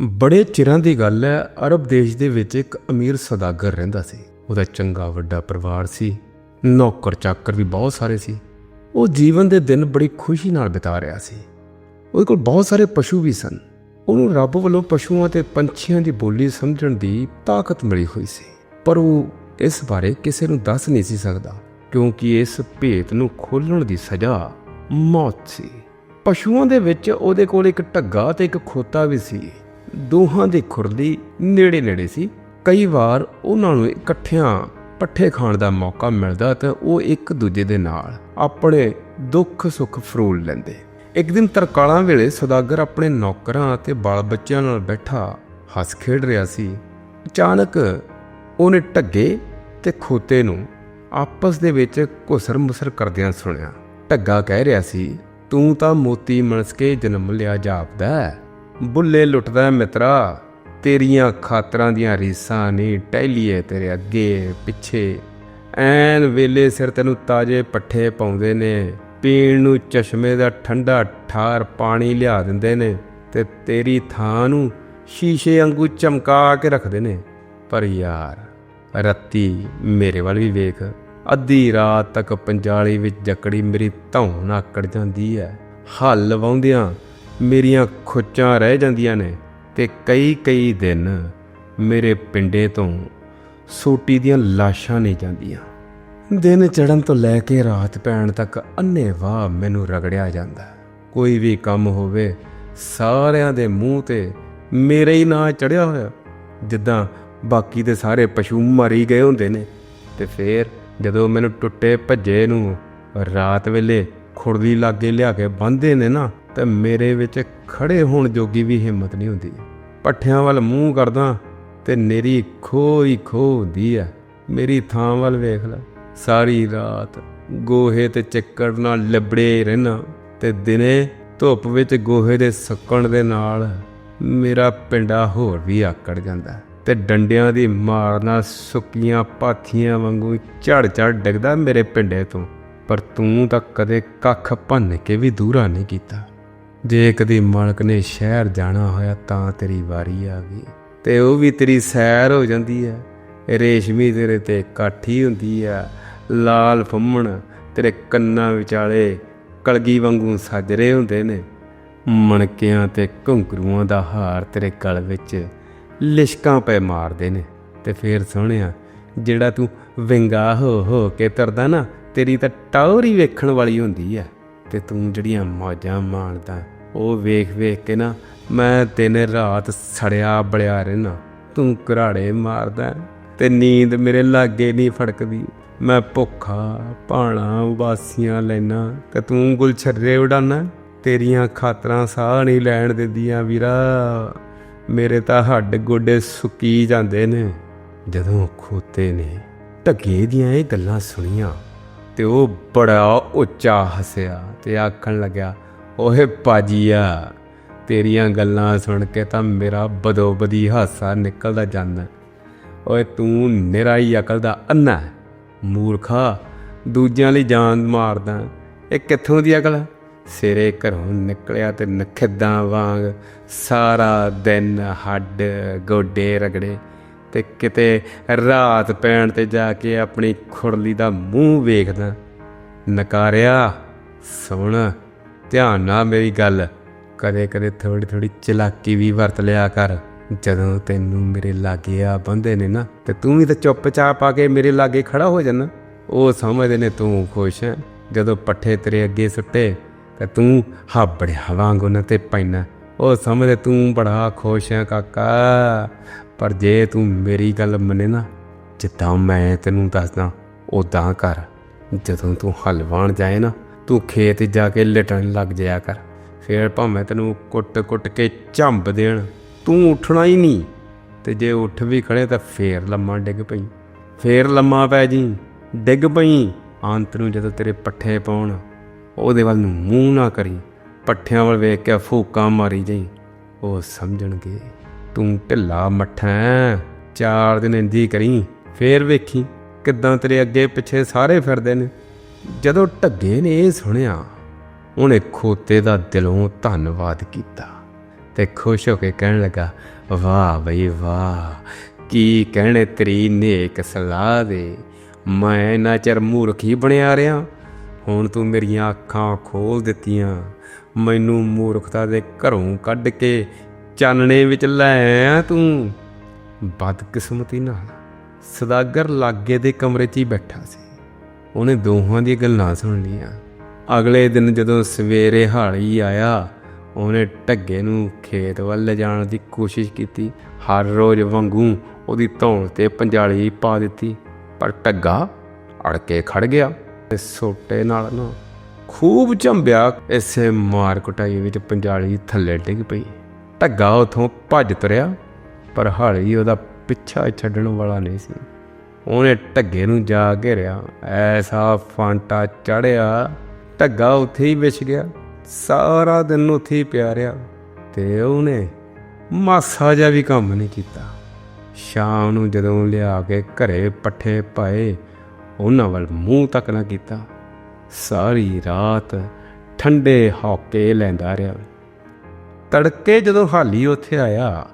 ਬੜੇ ਚਿਰਾਂ ਦੀ ਗੱਲ ਹੈ, ਅਰਬ ਦੇਸ਼ ਦੇ ਵਿੱਚ ਇੱਕ ਅਮੀਰ ਸੌਦਾਗਰ ਰਹਿੰਦਾ ਸੀ। ਉਹਦਾ ਚੰਗਾ ਵੱਡਾ ਪਰਿਵਾਰ ਸੀ, ਨੌਕਰ ਚਾਕਰ ਵੀ ਬਹੁਤ ਸਾਰੇ ਸੀ। ਉਹ ਜੀਵਨ ਦੇ ਦਿਨ ਬੜੀ ਖੁਸ਼ੀ ਨਾਲ ਬਿਤਾ ਰਿਹਾ ਸੀ। ਉਹਦੇ ਕੋਲ ਬਹੁਤ ਸਾਰੇ ਪਸ਼ੂ ਵੀ ਸਨ। ਉਹਨੂੰ ਰੱਬ ਵੱਲੋਂ ਪਸ਼ੂਆਂ ਤੇ ਪੰਛੀਆਂ ਦੀ ਬੋਲੀ ਸਮਝਣ ਦੀ ਤਾਕਤ ਮਿਲੀ ਹੋਈ ਸੀ। ਪਰ ਉਹ ਇਸ ਬਾਰੇ ਕਿਸੇ ਨੂੰ ਦੱਸ ਨਹੀਂ ਸੀ ਸਕਦਾ, ਕਿਉਂਕਿ ਇਸ ਭੇਤ ਨੂੰ ਖੋਲਣ ਦੀ ਸਜ਼ਾ ਮੌਤ ਸੀ। ਪਸ਼ੂਆਂ ਦੇ ਵਿੱਚ ਉਹਦੇ ਕੋਲ ਇੱਕ ਢੱਗਾ ਤੇ ਇੱਕ ਖੋਤਾ ਵੀ ਸੀ। ਦੋਹਾਂ ਦੀ ਖੁਰਲੀ ਨੇੜੇ ਨੇੜੇ ਸੀ। ਕਈ ਵਾਰ ਉਹਨਾਂ ਨੂੰ ਇਕੱਠਿਆਂ ਪੱਠੇ ਖਾਣ ਦਾ ਮੌਕਾ ਮਿਲਦਾ ਤਾਂ ਉਹ ਇੱਕ ਦੂਜੇ ਦੇ ਨਾਲ ਆਪਣੇ ਦੁੱਖ, ਸੁੱਖ ਫਰੋਲ ਲੈਂਦੇ। ਇੱਕ ਦਿਨ ਤਰਕਾਲਾਂ ਵੇਲੇ ਸੌਦਾਗਰ ਆਪਣੇ ਨੌਕਰਾਂ ਅਤੇ ਬਾਲ ਬੱਚਿਆਂ ਨਾਲ ਬੈਠਾ ਹੱਸ ਖੇਡ ਰਿਹਾ ਸੀ। ਅਚਾਨਕ ਉਹਨੇ ਢੱਗੇ ਤੇ ਖੋਤੇ ਨੂੰ ਆਪਸ ਦੇ ਵਿੱਚ ਘੁਸਰ ਮੁਸਰ ਕਰਦਿਆਂ ਸੁਣਿਆ। ਢੱਗਾ ਕਹਿ ਰਿਹਾ ਸੀ, ਤੂੰ ਤਾਂ ਮੋਤੀ ਮਣਸ ਕੇ ਜਨਮ ਲਿਆ ਜਾਪਦਾ ਬੁੱਲੇ ਲੁੱਟਦਾ ਮਿੱਤਰਾ, ਤੇਰੀਆਂ ਖਾਤਰਾਂ ਦੀਆਂ ਰੀਸਾਂ ਨਹੀਂ ਟਹਿਲੀਏ ਤੇਰੇ ਅੱਗੇ ਪਿੱਛੇ। ਐਨ ਵੇਲੇ ਸਿਰ ਤੈਨੂੰ ਤਾਜੇ ਪੱਠੇ ਪਾਉਂਦੇ ਨੇ, ਪੀਣ ਨੂੰ ਚਸ਼ਮੇ ਦਾ ਠੰਡਾ ਠਾਰ ਪਾਣੀ ਲਿਆ ਦਿੰਦੇ ਨੇ ਤੇ ਤੇਰੀ ਥਾਂ ਨੂੰ ਸ਼ੀਸ਼ੇ ਵਾਂਗੂ ਚਮਕਾ ਕੇ ਰੱਖਦੇ ਨੇ। ਪਰ ਯਾਰ, ਰੱਤੀ ਮੇਰੇ ਵੱਲ ਵੀ ਵੇਖ, ਅੱਧੀ ਰਾਤ ਤੱਕ ਪੰਜਾਲੀ ਵਿੱਚ ਜਕੜੀ ਮੇਰੀ ਧੌਣ ਆਕੜ ਜਾਂਦੀ ਹੈ। ਹੱਲ ਵਾਉਂਦਿਆਂ ਮੇਰੀਆਂ ਖੁੱਚਾਂ ਰਹਿ ਜਾਂਦੀਆਂ ਨੇ ਤੇ ਕਈ ਕਈ ਦਿਨ ਮੇਰੇ ਪਿੰਡੇ ਤੋਂ ਸੋਟੀ ਦੀਆਂ ਲਾਸ਼ਾਂ ਨਹੀਂ ਜਾਂਦੀਆਂ। ਦਿਨ ਚੜਨ ਤੋਂ ਲੈ ਕੇ ਰਾਤ ਪੈਣ ਤੱਕ ਅੰਨੇ ਵਾਹ ਮੈਨੂੰ ਰਗੜਿਆ ਜਾਂਦਾ। ਕੋਈ ਵੀ ਕੰਮ ਹੋਵੇ, ਸਾਰਿਆਂ ਦੇ ਮੂੰਹ ਤੇ ਮੇਰੇ ਹੀ ਨਾਂ ਚੜਿਆ ਹੋਇਆ। ਜਿੱਦਾਂ ਬਾਕੀ ਦੇ ਸਾਰੇ ਪਸ਼ੂ ਮਰੀ ਗਏ ਹੁੰਦੇ ਨੇ ਤੇ ਫੇਰ ਜਦੋਂ ਮੈਨੂੰ ਟੁੱਟੇ ਭੱਜੇ ਨੂੰ ਰਾਤ ਵੇਲੇ ਖੁਰਦੀ ਲਾਗੇ ਲਿਆ ਕੇ ਬੰਨ੍ਹਦੇ ਨੇ ਨਾ ਤੇ ਮੇਰੇ ਵਿੱਚ ਖੜੇ ਹੋਣ ਜੋਗੀ ਵੀ ਹਿੰਮਤ ਨਹੀਂ ਹੁੰਦੀ। ਪੱਠਿਆਂ ਵੱਲ ਮੂੰਹ ਕਰਦਾ ਤੇ ਨੇਰੀ ਖੋ ਹੀ ਖੋ ਹੁੰਦੀ ਆ। ਮੇਰੀ ਥਾਂ ਵੱਲ ਵੇਖ ਲੈ, ਸਾਰੀ ਰਾਤ ਗੋਹੇ ਤੇ ਚੱਕੜ ਨਾਲ ਲੱਬੜੇ ਰਹਿਣਾ ਤੇ ਦਿਨੇ ਧੁੱਪ ਵਿੱਚ ਗੋਹੇ ਦੇ ਸੁੱਕਣ ਦੇ ਨਾਲ ਮੇਰਾ ਪਿੰਡਾ ਹੋਰ ਵੀ ਆਕੜ ਜਾਂਦਾ ਤੇ ਡੰਡਿਆਂ ਦੀ ਮਾਰ ਨਾਲ ਸੁੱਕੀਆਂ ਪਾਥੀਆਂ ਵਾਂਗੂ ਝੜ ਝੜ ਡਿੱਗਦਾ ਮੇਰੇ ਪਿੰਡੇ ਤੋਂ। ਪਰ ਤੂੰ ਤਾਂ ਕਦੇ ਕੱਖ ਭੰਨ ਕੇ ਵੀ ਦੂਰਾ ਨਹੀਂ ਕੀਤਾ। ਜੇ ਕਦੀ ਮਾਲਕ ਨੇ ਸ਼ਹਿਰ ਜਾਣਾ ਹੋਇਆ ਤਾਂ ਤੇਰੀ ਵਾਰੀ ਆ ਗਈ। ਤੇ ਉਹ ਵੀ ਤੇਰੀ ਸੈਰ ਹੋ ਜਾਂਦੀ ਹੈ ਰੇਸ਼ਮੀ ਤੇਰੇ ਤੇ ਕਾਠੀ ਹੁੰਦੀ ਆ। ਲਾਲ ਫੁੰਮਣ ਤੇਰੇ ਕੰਨਾਂ ਵਿਚਾਲੇ ਕਲਗੀ ਵਾਂਗੂ ਸਾਜਰੇ ਹੁੰਦੇ ਨੇ। ਮਣਕਿਆਂ ਤੇ ਘੁੰਗਰੂਆਂ ਦਾ ਹਾਰ ਤੇਰੇ ਗਲ ਵਿੱਚ ਲਿਸ਼ਕਾਂ ਪੈ ਮਾਰਦੇ ਨੇ। ਤੇ ਫੇਰ ਸੋਹਣਿਆ, ਜਿਹੜਾ ਤੂੰ ਵਿੰਗਾ ਹੋ ਹੋ ਕੇ ਤਰਦਾ ਨਾ, ਤੇਰੀ ਤਾਂ ਟੌਰ ਹੀ ਵੇਖਣ ਵਾਲੀ ਹੁੰਦੀ ਆ। ਤੇ ਤੂੰ ਜਿਹੜੀਆਂ ਮੌਜਾਂ ਮਾਣਦਾ ਉਹ ਵੇਖ ਵੇਖ ਕੇ ਨਾ ਮੈਂ ਦਿਨ ਰਾਤ ਸੜਿਆ ਬਲਿਆ ਰਹਿਣਾ ਤੂੰ ਘਰਾੜੇ ਮਾਰਦਾ ਤੇ ਨੀਂਦ ਮੇਰੇ ਲਾਗੇ ਨਹੀਂ ਫੜਕਦੀ। ਮੈਂ ਭੁੱਖਾ ਭਾਣਾ ਉਬਾਸੀਆਂ ਲੈਣਾ ਤੇ ਤੂੰ ਗੁਲਛਰੇ ਉਡਾਨਾ। ਤੇਰੀਆਂ ਖਾਤਰਾਂ ਸਾਹ ਨਹੀਂ ਲੈਣ ਦਿੰਦੀਆਂ ਵੀਰਾ। ਮੇਰੇ ਤਾਂ ਹੱਡ ਗੋਡੇ ਸੁੱਕੀ ਜਾਂਦੇ ਨੇ। ਜਦੋਂ ਖੋਤੇ ਨੇ ਢੱਗੇ ਦੀਆਂ ਇਹ ਗੱਲਾਂ ਸੁਣੀਆਂ ਤੇ ਉਹ ਬੜਾ ਉੱਚਾ ਹੱਸਿਆ ਤੇ ਆਖਣ ਲੱਗਿਆ ਓਏ ਪਾਜੀਆ, ਤੇਰੀਆਂ ਗੱਲਾਂ ਸੁਣ ਕੇ ਤਾਂ ਮੇਰਾ ਬਦੋਬਦੀ ਹਾਸਾ ਨਿਕਲਦਾ ਜਾਂਦਾ ਓਏ ਤੂੰ ਨਿਰਾਈ ਅਕਲ ਦਾ ਅੰਨਾ ਮੂਰਖਾ, ਦੂਜਿਆਂ ਲਈ ਜਾਨ ਮਾਰਦਾ ਇਹ ਕਿੱਥੋਂ ਦੀ ਅਕਲ ਸਿਰੇ ਘਰੋਂ ਨਿਕਲਿਆ ਤੇ ਨਖਿੱਦਾਂ ਵਾਂਗ ਸਾਰਾ ਦਿਨ ਹੱਡ ਗੋਡੇ ਰਗੜੇ ਤੇ ਕਿਤੇ ਰਾਤ ਪੈਣ ਤੇ ਜਾ ਕੇ ਆਪਣੀ ਖੁਰਲੀ ਦਾ ਮੂੰਹ ਵੇਖਦਾ। ਨਕਾਰਿਆ ਸੁਣ ਧਿਆਨ ਨਾਲ ਮੇਰੀ ਗੱਲ। ਕਦੇ ਕਦੇ ਥੋੜੀ ਥੋੜੀ ਚਲਾਕੀ ਵੀ ਵਰਤ ਲਿਆ ਕਰ। ਜਦੋਂ ਤੈਨੂੰ ਮੇਰੇ ਲਾਗੇ ਆ ਬੰਦੇ ਨੇ ਨਾ, ਤੇ ਤੂੰ ਵੀ ਤਾਂ ਚੁੱਪਚਾਪ ਆ ਕੇ ਮੇਰੇ ਲਾਗੇ ਖੜਾ ਹੋ ਜਾਣਾ ਉਹ ਸਮਝਦੇ ਨੇ ਤੂੰ ਖੁਸ਼ ਹੈ ਜਦੋਂ ਪੱਠੇ ਤੇਰੇ ਅੱਗੇ ਸੁੱਟੇ, ਤੇ ਤੂੰ ਹਾਬੜਿਆ ਵਾਂਗ ਉਹਨਾਂ ਤੇ ਪੈਣਾ ਉਹ ਸਮਝਦੇ ਤੂੰ ਬੜਾ ਖੁਸ਼ ਹੈ ਕਾਕਾ। ਪਰ ਜੇ ਤੂੰ ਮੇਰੀ ਗੱਲ ਮੰਨੇ ਨਾ, ਜਿੱਦਾਂ ਮੈਂ ਤੈਨੂੰ ਦੱਸਦਾ ਉਦਾਂ ਕਰ। ਜਦੋਂ ਤੂੰ ਹਲਵਾਣ ਜਾਏ ਨਾ ਤੂੰ ਖੇਤ ਜਾ ਕੇ ਲਟਣ ਲੱਗ ਜਾਇਆ ਕਰ। ਫੇਰ ਭਾਵੇਂ ਤੈਨੂੰ ਕੁੱਟ-ਕੁੱਟ ਕੇ ਝੰਬ ਦੇਣ, ਤੂੰ ਉੱਠਣਾ ਹੀ ਨਹੀਂ। ਤੇ ਜੇ ਉੱਠ ਵੀ ਖੜੇ ਤਾਂ ਫੇਰ ਲੰਮਾ ਡਿੱਗ ਪਈ। ਫੇਰ ਲੰਮਾ ਪੈ ਜੀ, ਡਿੱਗ ਪਈ। ਅੰਤ ਨੂੰ ਜਦੋਂ ਤੇਰੇ ਪੱਠੇ ਪਾਉਣ, ਉਹਦੇ ਵੱਲ ਨੂੰ ਮੂੰਹ ਨਾ ਕਰੀ, ਪੱਠਿਆਂ ਵੱਲ ਵੇਖ ਕੇ ਫੂਕਾਂ ਮਾਰੀ ਜਾਈ। ਉਹ ਸਮਝਣਗੇ, ਤੂੰ ਢਿੱਲਾ ਮੱਠਾ ਚਾਰ ਦਿਨ ਇੰਦੀ ਕਰੀ। ਫੇਰ ਵੇਖੀ ਕਿੱਦਾਂ ਤੇਰੇ ਅੱਗੇ ਪਿੱਛੇ ਸਾਰੇ ਫਿਰਦੇ ਨੇ। ਜਦੋਂ ਢੱਗੇ ਨੇ ਇਹ ਸੁਣਿਆ, ਉਹਨੇ ਖੋਤੇ ਦਾ ਦਿਲੋਂ ਧੰਨਵਾਦ ਕੀਤਾ ਤੇ ਖੁਸ਼ ਹੋ ਕੇ ਕਹਿਣ ਲੱਗਾ, ਵਾਹ ਬਈ ਵਾਹ, ਕੀ ਕਹਿਣੇ ਤੇਰੀ ਨੇਕ ਸਲਾਹ ਦੇ। ਮੈਂ ਇੰਨਾ ਚਿਰ ਮੂਰਖ ਹੀ ਬਣਿਆ ਰਿਹਾ, ਹੁਣ ਤੂੰ ਮੇਰੀਆਂ ਅੱਖਾਂ ਖੋਲ ਦਿੱਤੀਆਂ। ਮੈਨੂੰ ਮੂਰਖਤਾ ਦੇ ਘਰੋਂ ਕੱਢ ਕੇ ਚਾਨਣੇ ਵਿੱਚ ਲੈ ਆਇਆ ਤੂੰ। ਬਦਕਿਸਮਤੀ ਨਾਲ ਸਦਾਗਰ ਲਾਗੇ ਦੇ ਕਮਰੇ 'ਚ ਹੀ ਬੈਠਾ ਸੀ। ਉਹਨੇ ਦੋਹਾਂ ਦੀਆਂ ਗੱਲਾਂ ਸੁਣ ਲੀਆਂ ਅਗਲੇ ਦਿਨ ਜਦੋਂ ਸਵੇਰੇ ਹਾਲੀ ਆਇਆ, ਉਹਨੇ ਢੱਗੇ ਨੂੰ ਖੇਤ ਵੱਲ ਲਿਜਾਣ ਦੀ ਕੋਸ਼ਿਸ਼ ਕੀਤੀ। ਹਰ ਰੋਜ਼ ਵਾਂਗੂ ਉਹਦੀ ਧੌਣ ਤੇ ਪੰਜਾਲੀ ਪਾ ਦਿੱਤੀ। ਪਰ ਢੱਗਾ ਅੜ ਕੇ ਖੜ ਗਿਆ ਤੇ ਸੋਟੇ ਨਾਲ ਨਾ ਖੂਬ ਝੰਬਿਆ। ਇਸੇ ਮਾਰ ਕੁਟਾਈ ਵਿੱਚ ਪੰਜਾਲੀ ਥੱਲੇ ਡਿੱਗ ਪਈ। ਢੱਗਾ ਉਥੋਂ ਭੱਜ ਤੁਰਿਆ, ਪਰ ਹਾਲੀ ਉਹਦਾ ਪਿੱਛਾ ਛੱਡਣ ਵਾਲਾ ਨਹੀਂ ਸੀ। ਉਹਨੇ ਢੱਗੇ ਨੂੰ ਜਾ ਘੇਰਿਆ, ਐਸਾ ਫਾਂਟਾ ਚੜਿਆ, ਢੱਗਾ ਉੱਥੇ ਹੀ ਵਿਛ ਗਿਆ, ਸਾਰਾ ਦਿਨ ਉੱਥੇ ਹੀ ਪਿਆ ਰਿਹਾ ਤੇ ਉਹਨੇ ਮਾਸਾ ਜਿਹਾ ਵੀ ਕੰਮ ਨਹੀਂ ਕੀਤਾ। ਸ਼ਾਮ ਨੂੰ ਜਦੋਂ ਲਿਆ ਕੇ ਘਰੇ ਪੱਠੇ ਪਾਏ, ਉਹਨਾਂ ਵੱਲ ਮੂੰਹ ਤੱਕ ਨਾ ਕੀਤਾ। ਸਾਰੀ ਰਾਤ ਠੰਡੇ ਹੌਕੇ ਲੈਂਦਾ ਰਿਹਾ। ਤੜਕੇ ਜਦੋਂ ਹਾਲੀ ਉੱਥੇ ਆਇਆ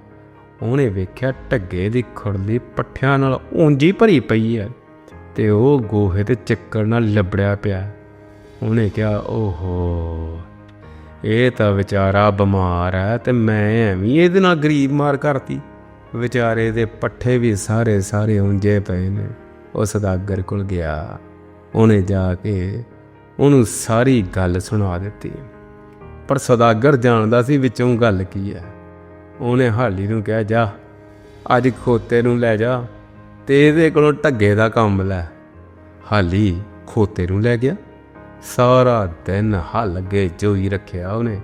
ਉਹਨੇ ਵੇਖਿਆ ਢੱਗੇ ਦੀ ਖੁਰਲੀ ਪੱਠਿਆਂ ਨਾਲ ਉਂਜੀ ਭਰੀ ਪਈ ਹੈ ਤੇ ਉਹ ਗੋਹੇ ਤੇ ਚੱਕਰ ਨਾਲ ਲੱਭੜਿਆ ਪਿਆ। ਉਹਨੇ ਕਿਹਾ, ਓਹੋ, ਇਹ ਤਾਂ ਵਿਚਾਰਾ ਬਿਮਾਰ ਹੈ ਤੇ ਮੈਂ ਐਵੇਂ ਇਹਦੇ ਨਾਲ ਗਰੀਬ ਮਾਰ ਕਰਤੀ। ਵਿਚਾਰੇ ਦੇ ਪੱਠੇ ਵੀ ਸਾਰੇ ਸਾਰੇ ਉਂਝੇ ਪਏ ਨੇ। ਉਹ ਸਦਾਗਰ ਕੋਲ ਗਿਆ। ਉਹਨੇ ਜਾ ਕੇ ਉਹਨੂੰ ਸਾਰੀ ਗੱਲ ਸੁਣਾ ਦਿੱਤੀ। ਪਰ ਸਦਾਗਰ ਜਾਣਦਾ ਸੀ ਵਿੱਚੋਂ ਗੱਲ ਕੀ ਹੈ। ਉਹਨੇ ਹਾਲੀ ਨੂੰ ਕਿਹਾ, ਜਾ, ਅੱਜ ਖੋਤੇ ਨੂੰ ਲੈ ਜਾ, ਤੇ ਇਹਦੇ ਕੋਲੋਂ ਢੱਗੇ ਦਾ ਕੰਮ ਲੈ। ਹਾਲੀ ਖੋਤੇ ਨੂੰ ਲੈ ਗਿਆ। ਸਾਰਾ ਦਿਨ ਹੱਲ ਅੱਗੇ ਜੋਈ ਰੱਖਿਆ ਉਹਨੇ।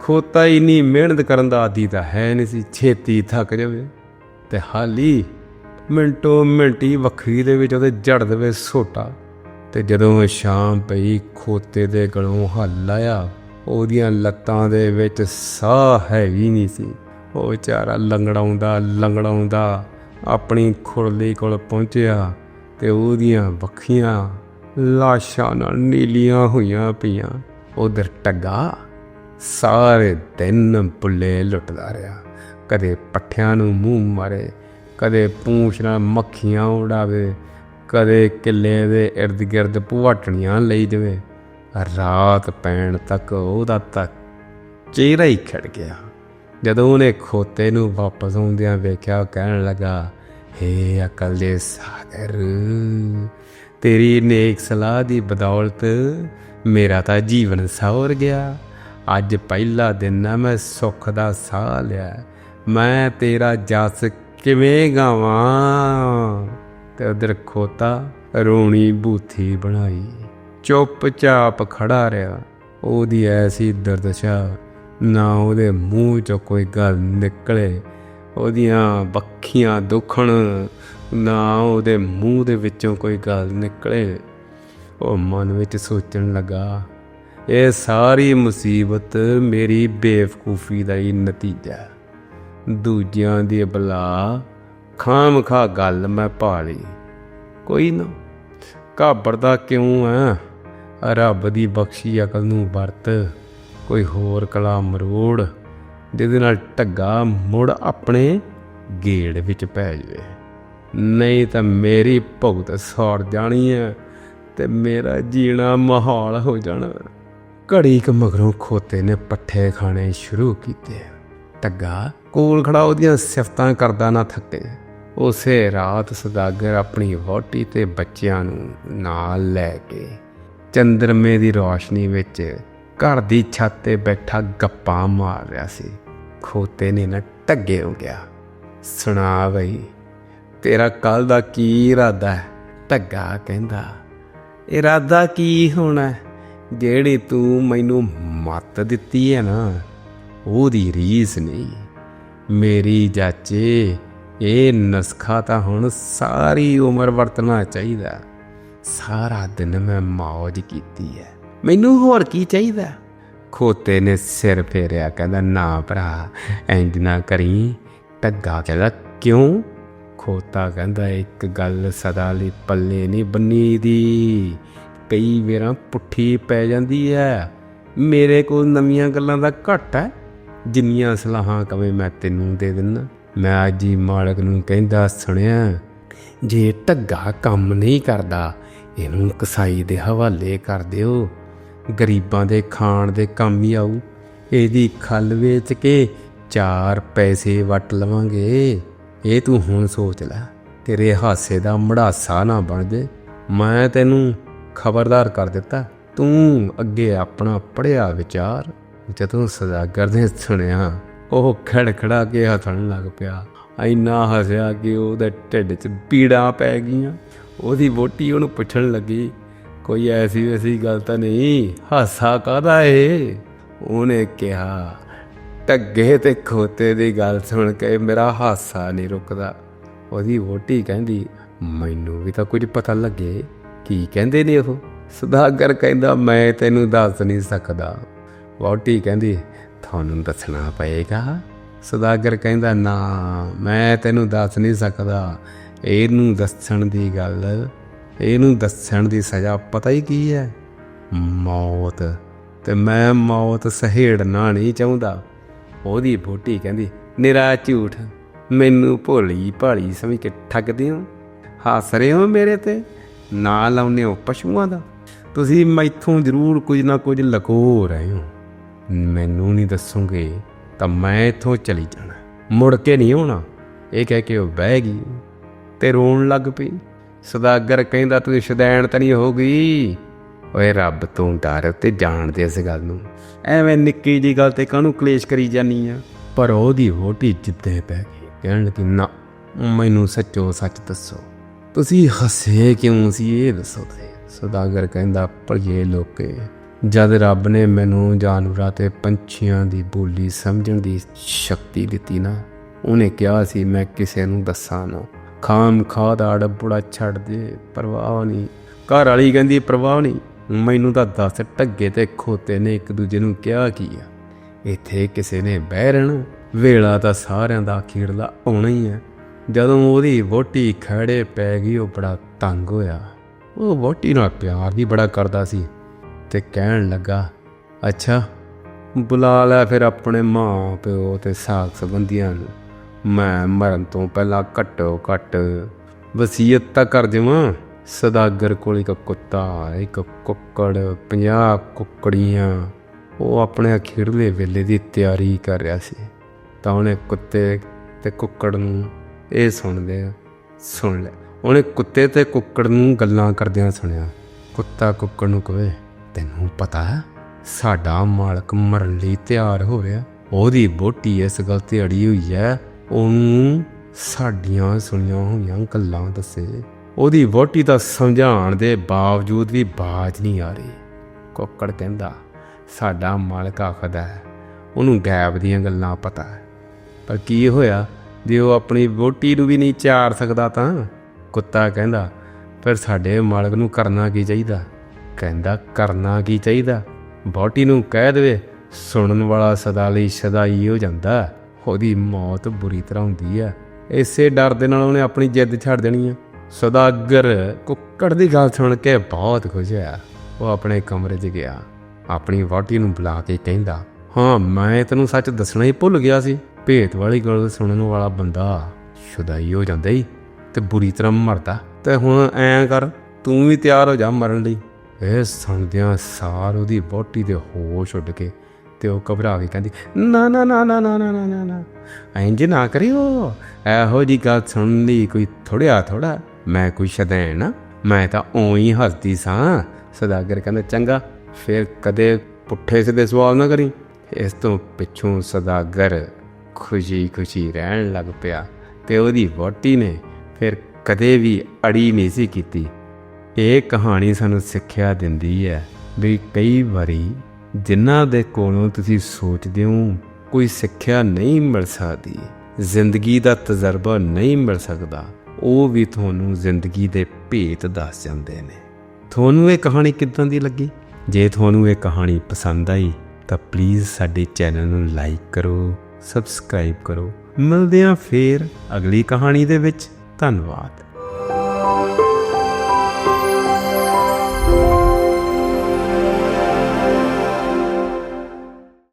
ਖੋਤਾ ਇੰਨੀ ਮਿਹਨਤ ਕਰਨ ਦਾ ਆਦੀ ਤਾਂ ਹੈ ਨਹੀਂ ਸੀ, ਛੇਤੀ ਥੱਕ ਜਾਵੇ। ਤੇ ਹਾਲੀ ਮਿੰਟੋ ਮਿੰਟੀ ਵੱਖਰੀ ਦੇ ਵਿੱਚ ਉਹਦੇ ਜੜ ਦੇਵੇ ਸੋਟਾ। ਤੇ ਜਦੋਂ ਸ਼ਾਮ ਪਈ, ਖੋਤੇ ਦੇ ਗਲੋਂ ਹੱਲ ਆਇਆ, ਉਹਦੀਆਂ ਲੱਤਾਂ ਦੇ ਵਿੱਚ ਸਾਹ ਹੈ ਵੀ ਨਹੀਂ ਸੀ। ਉਹ ਵਿਚਾਰਾ ਲੰਗੜਾਉਂਦਾ ਲੰਗੜਾਉਂਦਾ, ਆਪਣੀ ਖੁਰਲੀ ਕੋਲ ਪਹੁੰਚਿਆ ਤੇ ਉਹਦੀਆਂ ਵੱਖੀਆਂ ਲਾਸ਼ਾਂ ਨਾਲ ਨੀਲੀਆਂ ਹੋਈਆਂ ਪਈਆਂ। ਉਧਰ ਟੱਗਾ ਸਾਰੇ ਦਿਨ ਬੁੱਲੇ ਲੁੱਟਦਾ ਰਿਹਾ। ਕਦੇ ਪੱਠਿਆਂ ਨੂੰ ਮੂੰਹ ਮਾਰੇ, ਕਦੇ ਪੂੰਛ ਨਾਲ ਮੱਖੀਆਂ ਉਡਾਵੇ, ਕਦੇ ਕਿੱਲੇ ਦੇ ਇਰਦ ਗਿਰਦ ਪੁਆਟਣੀਆਂ ਲਈ ਜਵੇ। ਰਾਤ ਪੈਣ ਤੱਕ ਉਹਦਾ ਤੱਕ ਚਿਹਰਾ ਹੀ ਖੜ ਗਿਆ। ਜਦੋਂ ਉਹਨੇ ਖੋਤੇ ਨੂੰ ਵਾਪਸ ਆਉਂਦਿਆਂ ਵੇਖਿਆ ਕਹਿਣ ਲੱਗਾ, ਹੇ ਅਕਲ ਦੇ ਸਾਗਰ, ਤੇਰੀ ਨੇਕ ਸਲਾਹ ਦੀ ਬਦੌਲਤ ਮੇਰਾ ਤਾਂ ਜੀਵਨ ਸੌਰ ਗਿਆ। ਅੱਜ ਪਹਿਲਾ ਦਿਨ ਆ, ਮੈਂ ਸੁੱਖ ਦਾ ਸਾਹ ਲਿਆ। ਮੈਂ ਤੇਰਾ ਜਸ ਕਿਵੇਂ ਗਾਵਾਂ? ਤੇ ਉਧਰ ਖੋਤਾ ਰੋਣੀ ਬੂਥੀ ਬਣਾਈ। ਚੁੱਪਚਾਪ ਖੜਾ ਰਿਹਾ। ਉਹਦੀ ਐਸੀ ਦਰਦਸ਼ਾ ਨਾ ਉਹਦੇ ਮੂੰਹ ਚੋਂ ਕੋਈ ਗੱਲ ਨਿਕਲੇ, ਉਹਦੀਆਂ ਬੱਖੀਆਂ ਦੁਖਣ, ਨਾ ਉਹਦੇ ਮੂੰਹ ਦੇ ਵਿੱਚੋਂ ਕੋਈ ਗੱਲ ਨਿਕਲੇ। ਉਹ ਮਨ ਵਿੱਚ ਸੋਚਣ ਲੱਗਾ, ਇਹ ਸਾਰੀ ਮੁਸੀਬਤ ਮੇਰੀ ਬੇਵਕੂਫੀ ਦਾ ਹੀ ਨਤੀਜਾ। ਦੂਜਿਆਂ ਦੀ ਬਲਾ ਖਾਮਖਾ ਗੱਲ ਮੈਂ ਪਾ ਲਈ ਕੋਈ ਨਾ, ਘਾਬਰਦਾ ਕਿਉਂ ਆ ਰੱਬ ਦੀ ਬਖਸ਼ੀ ਅਕਲ ਨੂੰ ਵਰਤ। ਕੋਈ ਹੋਰ ਕਲਾ ਮਰੋੜ, ਜਿਹਦੇ ਨਾਲ ਢੱਗਾ ਮੁੜ ਆਪਣੇ ਗੇੜ ਵਿੱਚ ਪੈ ਜਾਵੇ। ਨਹੀਂ ਤਾਂ ਮੇਰੀ ਭੁਗਤ ਸੌੜ ਜਾਣੀ ਹੈ ਤੇ ਮੇਰਾ ਜੀਣਾ ਮਹਾਲ ਹੋ ਜਾਣਾ। ਘੜੀ ਕ ਮਗਰੋਂ ਖੋਤੇ ਨੇ ਪੱਠੇ ਖਾਣੇ ਸ਼ੁਰੂ ਕੀਤੇ। ਟੱਗਾ ਕੋਲ ਖੜਾ ਉਹਦੀਆਂ ਸਿਫਤਾਂ ਕਰਦਾ ਨਾ ਥੱਕੇ। ਉਸੇ ਰਾਤ ਸਦਾਗਰ ਆਪਣੀ ਵਹੁਟੀ ਤੇ ਬੱਚਿਆਂ ਨੂੰ ਨਾਲ ਲੈ ਕੇ ਚੰਦਰਮੇ ਦੀ ਰੌਸ਼ਨੀ ਵਿੱਚ ਘਰ ਦੀ ਛੱਤ ਤੇ ਬੈਠਾ ਗੱਪਾਂ ਮਾਰ ਰਿਹਾ ਸੀ। ਖੋਤੇ ਨੇ ਨਾ ਟੱਗੇ ਹੋ ਗਿਆ ਸੁਣਾ ਬਈ, ਤੇਰਾ ਕੱਲ ਦਾ ਕੀ ਇਰਾਦਾ ਹੈ? ਟੱਗਾ ਕਹਿੰਦਾ, ਇਰਾਦਾ ਕੀ ਹੋਣਾ ਜਿਹੜੀ ਤੂੰ ਮੈਨੂੰ ਮੱਤ ਦਿੱਤੀ ਹੈ ਨਾ, ਉਹਦੀ ਰੀਸ ਨਹੀਂ। ਮੇਰੀ ਜਾਚੇ, ਇਹ ਨਸਖਾ ਤਾਂ ਹੁਣ ਸਾਰੀ ਉਮਰ ਵਰਤਣਾ ਚਾਹੀਦਾ। ਸਾਰਾ ਦਿਨ ਮੈਂ ਮौज ਕੀਤੀ ਹੈ। ਮੈਨੂੰ ਹੋਰ ਕੀ ਚਾਹੀਦਾ? ਖੋਤੇ ਨੇ ਸਿਰ ਫੇਰਿਆ, ਕਹਿੰਦਾ, ਨਾ ਭਰਾ, ਇੰਜ ਨਾ ਕਰੀ ਟੱਗਾ ਕਹਿੰਦਾ ਕਿਉਂ? ਖੋਤਾ ਕਹਿੰਦਾ, ਇੱਕ ਗੱਲ ਸਦਾ ਲਈ ਪੱਲੇ ਨਹੀਂ ਬੰਨੀ ਦੀ ਕਈ ਵੇਰਾਂ ਪੁੱਠੀ ਪੈ ਜਾਂਦੀ ਹੈ ਮੇਰੇ ਕੋਲ ਨਵੀਆਂ ਗੱਲਾਂ ਦਾ ਘਟ ਹੈ ਜਿੰਨੀਆਂ ਸਲਾਹਾਂ ਕਵੇ ਮੈਂ ਤੈਨੂੰ ਦੇ ਦਿੰਨਾ? ਮੈਂ ਅੱਜ ਹੀ ਮਾਲਕ ਨੂੰ ਕਹਿੰਦਾ, ਸੁਣਿਆ, ਜੇ ਢੱਗਾ ਕੰਮ ਨਹੀਂ ਕਰਦਾ, ਇਹਨੂੰ ਕਸਾਈ ਦੇ ਹਵਾਲੇ ਕਰ ਦਿਓ। ਗਰੀਬਾਂ ਦੇ ਖਾਣ ਦੇ ਕੰਮ ਹੀ ਆਊ। ਇਹਦੀ ਖੱਲ ਵੇਚ ਕੇ ਚਾਰ ਪੈਸੇ ਵਟ ਲਵਾਂਗੇ। ਇਹ ਤੂੰ ਹੁਣ ਸੋਚ ਲੈ, ਤੇਰੇ ਹਾਸੇ ਦਾ ਮੜਾਸਾ ਨਾ ਬਣ ਜੇ। ਮੈਂ ਤੈਨੂੰ ਖਬਰਦਾਰ ਕਰ ਦਿੱਤਾ, ਤੂੰ ਅੱਗੇ ਆਪਣਾ ਪੜਿਆ ਵਿਚਾਰ। ਜਦੋਂ ਸਦਾਗਰ ਨੇ ਸੁਣਿਆ, ਉਹ ਖੜਖੜਾ ਕੇ ਹੱਸਣ ਲੱਗ ਪਿਆ। ਇੰਨਾ ਹੱਸਿਆ ਕਿ ਉਹਦੇ ਢਿੱਡ 'ਚ ਪੀੜਾਂ ਪੈ ਗਈਆਂ। ਉਹਦੀ ਵੋਟੀ ਉਹਨੂੰ ਪੁੱਛਣ ਲੱਗੀ ਕੋਈ ਐਸੀ ਐਸੀ ਗੱਲ ਤਾਂ ਨਹੀਂ, ਹਾਸਾ ਕਾਦਾ ਏ? ਉਹਨੇ ਕਿਹਾ, ਟੱਗੇ ਤੇ ਖੋਤੇ ਦੀ ਗੱਲ ਸੁਣ ਕੇ ਮੇਰਾ ਹਾਸਾ ਨਹੀਂ ਰੁਕਦਾ। ਉਹਦੀ ਵੋਟੀ ਕਹਿੰਦੀ, ਮੈਨੂੰ ਵੀ ਤਾਂ ਕੁਝ ਪਤਾ ਲੱਗੇ, ਕੀ ਕਹਿੰਦੇ ਨੇ ਉਹ? ਸੁਦਾਗਰ ਕਹਿੰਦਾ, ਮੈਂ ਤੈਨੂੰ ਦੱਸ ਨਹੀਂ ਸਕਦਾ। ਵੋਟੀ ਕਹਿੰਦੀ, ਤੁਹਾਨੂੰ ਦੱਸਣਾ ਪਏਗਾ? ਸੁਦਾਗਰ ਕਹਿੰਦਾ, ਨਾ, ਮੈਂ ਤੈਨੂੰ ਦੱਸ ਨਹੀਂ ਸਕਦਾ। ਇਹਨੂੰ ਦੱਸਣ ਦੀ ਗੱਲ ਇਹਨੂੰ ਦੱਸਣ ਦੀ ਸਜ਼ਾ ਪਤਾ ਹੀ ਕੀ ਹੈ? ਮੌਤ। ਤੇ ਮੈਂ ਮੌਤ ਸਹੇੜਨਾ ਨਹੀਂ ਚਾਹੁੰਦਾ। ਉਹਦੀ ਬੋਟੀ ਕਹਿੰਦੀ, ਨਿਰਾ ਝੂਠ, ਮੈਨੂੰ ਭੋਲੀ ਭਾਲੀ ਸਮਝ ਕੇ ਠੱਗਦੇ ਹੋ? ਹੱਸ ਰਹੇ ਹੋ ਮੇਰੇ ਤੇ? ਨਾ ਲਾਉਨੇ ਹੋ ਪਸ਼ੂਆਂ ਦਾ? ਤੁਸੀਂ ਮੈਥੋਂ ਜ਼ਰੂਰ ਕੁਝ ਨਾ ਕੁਝ ਲਕੋ ਰਹੇ ਹੋ। ਮੈਨੂੰ ਨਹੀਂ ਦੱਸੋਗੇ ਤਾਂ ਮੈਂ ਇੱਥੋਂ ਚਲੀ ਜਾਣਾ। ਮੁੜ ਕੇ ਨਹੀਂ ਆਉਣਾ। ਇਹ ਕਹਿ ਕੇ ਉਹ ਬਹਿ ਗਈ ਤੇ ਰੋਣ ਲੱਗ ਪਈ। ਸਦਾਗਰ ਕਹਿੰਦਾ ਤੂੰ ਸ਼ਦੈਣ ਤਾਂ ਨਹੀਂ ਹੋ ਗਈ ਓਏ ਰੱਬ, ਤੂੰ ਡਰ ਤੇ ਜਾਣਦੇ ਇਸ ਗੱਲ ਨੂੰ। ਐਵੇਂ ਨਿੱਕੀ ਜੀ ਗੱਲ ਤੇ ਕਾਹਨੂੰ ਕਲੇਸ਼ ਕਰੀ ਜਾਨੀ ਆ? ਪਰ ਉਹਦੀ ਵੋਟੀ ਜਿੱਦੇ ਪੈ ਗਈ, ਕਹਿਣ ਲੱਗੀ, ਨਾ, ਮੈਨੂੰ ਸੱਚੋ ਸੱਚ ਦੱਸੋ, ਤੁਸੀਂ ਹੱਸੇ ਕਿਉਂ ਸੀ ਇਹ ਦੱਸੋ ਤੇ? ਸਦਾਗਰ ਕਹਿੰਦਾ ਭੜੀਏ ਲੋਕੇ, ਜਦ ਰੱਬ ਨੇ ਮੈਨੂੰ ਜਾਨਵਰਾਂ ਤੇ ਪੰਛੀਆਂ ਦੀ ਬੋਲੀ ਸਮਝਣ ਦੀ ਸ਼ਕਤੀ ਦਿੱਤੀ ਨਾ, ਉਹਨੇ ਕਿਹਾ ਸੀ, ਮੈਂ ਕਿਸੇ ਨੂੰ ਦੱਸਾਂ ਨਾ। ਖਾਮ ਖਾ ਦਾ ਡੱਬੜਾ ਛੱਡ ਦੇ, ਪਰਵਾਹ ਨਹੀਂ। ਘਰ ਵਾਲੀ ਕਹਿੰਦੀ, ਪਰਵਾਹ ਨਹੀਂ, ਮੈਨੂੰ ਤਾਂ ਦੱਸ, ਢੱਗੇ ਤੇ ਖੋਤੇ ਨੇ ਇੱਕ ਦੂਜੇ ਨੂੰ ਕਿਹਾ ਕੀ ਆ? ਇੱਥੇ ਕਿਸੇ ਨੇ ਬਹਿ ਰਹਿਣਾ, ਵੇਲਾ ਤਾਂ ਸਾਰਿਆਂ ਦਾ ਅਖੀਰਲਾ ਆਉਣਾ ਹੀ ਹੈ ਜਦੋਂ ਉਹਦੀ ਵੋਟੀ ਖੜੇ ਪੈ ਗਈ, ਉਹ ਬੜਾ ਤੰਗ ਹੋਇਆ। ਉਹ ਵੋਟੀ ਨਾਲ ਪਿਆਰ ਵੀ ਬੜਾ ਕਰਦਾ ਸੀ ਤੇ ਕਹਿਣ ਲੱਗਾ, ਅੱਛਾ, ਬੁਲਾ ਲੈ ਫਿਰ ਆਪਣੇ ਮਾਂ ਪਿਓ ਤੇ ਸਾਕ ਸੰਬੰਧੀਆਂ ਨੂੰ। ਮੈਂ ਮਰਨ ਤੋਂ ਪਹਿਲਾਂ ਘੱਟੋ ਘੱਟ ਵਸੀਅਤ ਤਾਂ ਕਰ ਦੇਵਾਂ। ਸਦਾਗਰ ਕੋਲ ਇੱਕ ਕੁੱਤਾ, ਇੱਕ ਕੁੱਕੜ 50 ਕੁੱਕੜੀਆਂ, ਉਹ ਆਪਣੇ ਅਖੀਰਲੇ ਵੇਲੇ ਦੀ ਤਿਆਰੀ ਕਰ ਰਿਹਾ ਸੀ। ਤਾਂ ਉਹਨੇ ਕੁੱਤੇ ਤੇ ਕੁੱਕੜ ਨੂੰ ਇਹ ਸੁਣਦੇ ਸੁਣ ਲੈ ਉਹਨੇ ਕੁੱਤੇ ਤੇ ਕੁੱਕੜ ਨੂੰ ਗੱਲਾਂ ਕਰਦਿਆਂ ਸੁਣਿਆ। ਕੁੱਤਾ ਕੁੱਕੜ ਨੂੰ ਕਹੇ, ਤੈਨੂੰ ਪਤਾ ਹੈ, ਸਾਡਾ ਮਾਲਕ ਮਰਨ ਲਈ ਤਿਆਰ ਹੋ ਰਿਹਾ। ਉਹਦੀ ਬੋਟੀ ਇਸ ਗੱਲ ਤੇ ਅੜੀ ਹੋਈ ਹੈ ਉਹਨੂੰ ਸਾਡੀਆਂ ਸੁਣੀਆਂ ਹੋਈਆਂ ਗੱਲਾਂ ਦੱਸੇ। ਉਹਦੀ ਵੋਟੀ ਤਾਂ ਸਮਝਾਉਣ ਦੇ ਬਾਵਜੂਦ ਵੀ ਬਾਜ ਨਹੀਂ ਆ ਰਹੀ। ਕੁੱਕੜ ਕਹਿੰਦਾ, ਸਾਡਾ ਮਾਲਕ ਆਖਦਾ ਹੈ, ਉਹਨੂੰ ਗੈਬ ਦੀਆਂ ਗੱਲਾਂ ਪਤਾ ਹੈ। ਪਰ ਕੀ ਹੋਇਆ, ਜੇ ਉਹ ਆਪਣੀ ਵੋਟੀ ਨੂੰ ਵੀ ਨਹੀਂ ਚਾਰ ਸਕਦਾ ਤਾਂ? ਕੁੱਤਾ ਕਹਿੰਦਾ, ਫਿਰ ਸਾਡੇ ਮਾਲਕ ਨੂੰ ਕਰਨਾ ਕੀ ਚਾਹੀਦਾ? ਕਹਿੰਦਾ, ਕਰਨਾ ਕੀ ਚਾਹੀਦਾ? ਵੋਟੀ ਨੂੰ ਕਹਿ ਦੇਵੇ, ਸੁਣਨ ਵਾਲਾ ਸਦਾ ਲਈ ਸਦਾਈ ਹੋ ਜਾਂਦਾ ਉਹਦੀ ਮੌਤ ਬੁਰੀ ਤਰ੍ਹਾਂ ਹੁੰਦੀ ਹੈ ਇਸੇ ਡਰ ਦੇ ਨਾਲ ਉਹਨੇ ਆਪਣੀ ਜਿੱਦ ਛੱਡ ਦੇਣੀ ਹੈ ਸਦਾਗਰ ਕੁੱਕੜ ਦੀ ਗੱਲ ਸੁਣ ਕੇ ਬਹੁਤ ਖੁਸ਼ ਹੋਇਆ। ਉਹ ਆਪਣੇ ਕਮਰੇ 'ਚ ਗਿਆ। ਆਪਣੀ ਵੋਟੀ ਨੂੰ ਬੁਲਾ ਕੇ ਕਹਿੰਦਾ, ਹਾਂ, ਮੈਂ ਤੈਨੂੰ ਸੱਚ ਦੱਸਣਾ ਹੀ ਭੁੱਲ ਗਿਆ ਸੀ। ਭੇਤ ਵਾਲੀ ਗੱਲ ਸੁਣਨ ਵਾਲਾ ਬੰਦਾ ਸ਼ੁਦਾਈ ਹੋ ਜਾਂਦਾ ਹੀ ਤੇ ਬੁਰੀ ਤਰ੍ਹਾਂ ਮਰਦਾ। ਤੇ ਹੁਣ ਐਂ ਕਰ, ਤੂੰ ਵੀ ਤਿਆਰ ਹੋ ਜਾ ਮਰਨ ਲਈ। ਇਹ ਸੁਣਦਿਆਂ ਸਾਰ ਉਹਦੀ ਵੋਟੀ ਦੇ ਹੋਸ਼ ਉੱਡ ਕੇ ਤੇ ਉਹ ਘਬਰਾ ਕੇ ਕਹਿੰਦੀ, ਨਾ ਨਾ ਨਾ ਨਾ ਨਾ ਨਾ ਨਾ ਨਾ ਇੰਜ ਨਾ ਕਰਿਓ। ਇਹੋ ਜੀ ਗੱਲ ਸੁਣਨ ਲਈ ਕੋਈ ਥੋੜਿਆ ਥੋੜਾ ਮੈਂ ਕੋਈ ਸ਼ਦੈਣ ਨਾ ਮੈਂ ਤਾਂ ਉਹੀ ਹੱਸਦੀ ਸਾਂ। ਸਦਾਗਰ ਕਹਿੰਦਾ, ਚੰਗਾ, ਫਿਰ ਕਦੇ ਪੁੱਠੇ ਸਿੱਧੇ ਸਵਾਲ ਨਾ ਕਰੀ। ਇਸ ਤੋਂ ਪਿੱਛੋਂ ਸਦਾਗਰ ਖੁਸ਼ੀ ਖੁਸ਼ੀ ਰਹਿਣ ਲੱਗ ਪਿਆ ਤੇ ਉਹਦੀ ਵੋਟੀ ਨੇ ਫਿਰ ਕਦੇ ਵੀ ਅੜੀ ਨਹੀਂ ਸੀ ਕੀਤੀ। ਇਹ ਕਹਾਣੀ ਸਾਨੂੰ ਸਿੱਖਿਆ ਦਿੰਦੀ ਹੈ ਵੀ ਕਈ ਵਾਰੀ ਜਿਨ੍ਹਾਂ ਦੇ ਕੋਲੋਂ ਤੁਸੀਂ ਸੋਚਦੇ ਹੋ, ਕੋਈ ਸਿੱਖਿਆ ਨਹੀਂ ਮਿਲ ਸਕਦੀ, ਜ਼ਿੰਦਗੀ ਦਾ ਤਜਰਬਾ ਨਹੀਂ ਮਿਲ ਸਕਦਾ, ਉਹ ਵੀ ਤੁਹਾਨੂੰ ਜ਼ਿੰਦਗੀ ਦੇ ਭੇਤ ਦੱਸ ਜਾਂਦੇ ਨੇ। ਤੁਹਾਨੂੰ ਇਹ ਕਹਾਣੀ ਕਿੱਦਾਂ ਦੀ ਲੱਗੀ? ਜੇ ਤੁਹਾਨੂੰ ਇਹ ਕਹਾਣੀ ਪਸੰਦ ਆਈ, ਤਾਂ ਪਲੀਜ਼ ਸਾਡੇ ਚੈਨਲ ਨੂੰ ਲਾਈਕ ਕਰੋ ਸਬਸਕ੍ਰਾਈਬ ਕਰੋ। ਮਿਲਦੇ ਹਾਂ ਫੇਰ ਅਗਲੀ ਕਹਾਣੀ ਦੇ ਵਿੱਚ। ਧੰਨਵਾਦ।